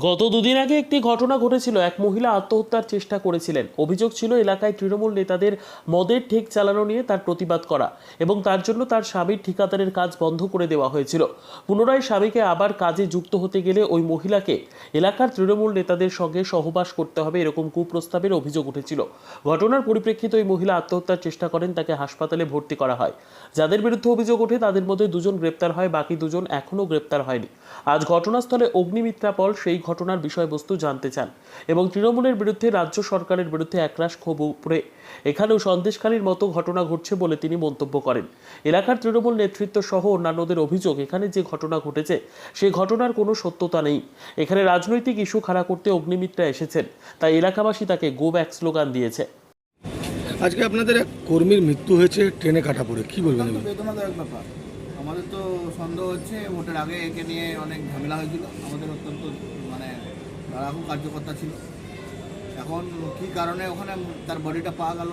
গত দুদিন আগে একটি ঘটনা ঘটেছিল। এক মহিলা আত্মহত্যার চেষ্টা করেছিলেন। অভিযোগ ছিল, এলাকায় তৃণমূল নেতাদের মদের ঠেক চালানো নিয়ে তার প্রতিবাদ করা এবং তার জন্য তার স্বামীর ঠিকাদারের কাজ বন্ধ করে দেওয়া হয়েছিল। পুনরায় স্বামীকে আবার কাজে যুক্ত হতে গেলে ওই মহিলাকে এলাকার তৃণমূল নেতাদের সঙ্গে সহবাস করতে হবে এরকম কুপ্রস্তাবের অভিযোগ উঠেছিল। ঘটনার পরিপ্রেক্ষিতে ওই মহিলা আত্মহত্যার চেষ্টা করেন, তাকে হাসপাতালে ভর্তি করা হয়। যাদের বিরুদ্ধে অভিযোগ ওঠে, তাদের মধ্যে দুজন গ্রেপ্তার হয়, বাকি দুজন এখনও গ্রেপ্তার হয়নি। আজ ঘটনাস্থলে অগ্নিমিত্রা পল, সেই ঘটনার বিষয়বস্তু জানতে চান এবং তৃণমূলের বিরুদ্ধে রাজ্য সরকারের বিরুদ্ধে একরাশ ক্ষোভ উপরে এখানেও সন্দেশখালীর মতো ঘটনা ঘটছে বলে তিনি মন্তব্য করেন। এলাকার তৃণমূল নেতৃত্ব সহ অন্যান্যদের অভিযোগ এখানে যে ঘটনা ঘটেছে সেই ঘটনার কোনো সত্যতা নেই। এখানে রাজনৈতিক ইস্যু খাড়া করতে অগ্নিমিত্রা এসেছেন তাই এলাকাবাসী তাকে গো ব্যাক স্লোগান দিয়েছে। আজকে আপনাদের এক কর্মীর মৃত্যু হয়েছে ট্রেনে কাটা পড়ে কি বলবেন বেদনাদায়ক ব্যাপার। আমাদের তো সন্দেহ হচ্ছে ভোটের আগে একে নিয়ে অনেক ঝামেলা হয়েছিল। আমাদের অত্যন্ত লড়াকু কার্যকর্তা ছিল। এখন কি কারণে ওখানে তার বডিটা পাওয়া গেল?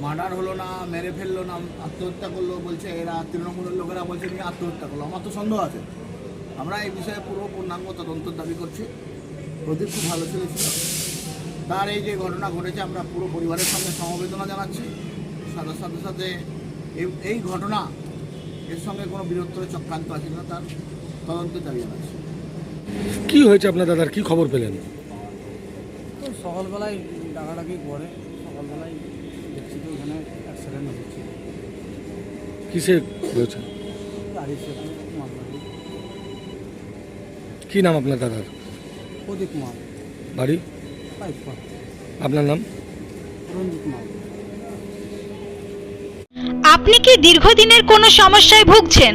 মার্ডার হলো না, মেরে ফেলল না, আত্মহত্যা করল বলছে এরা, তৃণমূলের লোকেরা বলছে নিয়ে আত্মহত্যা করল। আমার তো সন্দেহ আছে। আমরা এই বিষয়ে পুরো পূর্ণাঙ্গ তদন্ত দাবি করছি। প্রদীপ খুব ভালো ছেলে ছিল। তার এই যে ঘটনা ঘটেছে, আমরা পুরো পরিবারের সঙ্গে সমবেদনা জানাচ্ছি। সাথে সাথে সাথে এই- ঘটনা, এর সঙ্গে কোনো বৃহত্তর চক্রান্ত আছে না, তার তদন্তের দাবি জানাচ্ছি। কি হয়েছে আপনার দাদার? কি খবর পেলেন? তো সকালবেলায় ডাকাডাকি করে সকালবেলায় দেখছি তো ওখানে অ্যাক্সিডেন্ট হচ্ছে। কিসে হয়েছে? গাড়ি চেপে মালগাড়ি কি নাম আপনার দাদার? প্রদীপ মাল বাড়ি? পাইপ আপনার নাম? রঞ্জিত মাল আপনি কি দীর্ঘদিনের কোনো সমস্যায় ভুগছেন?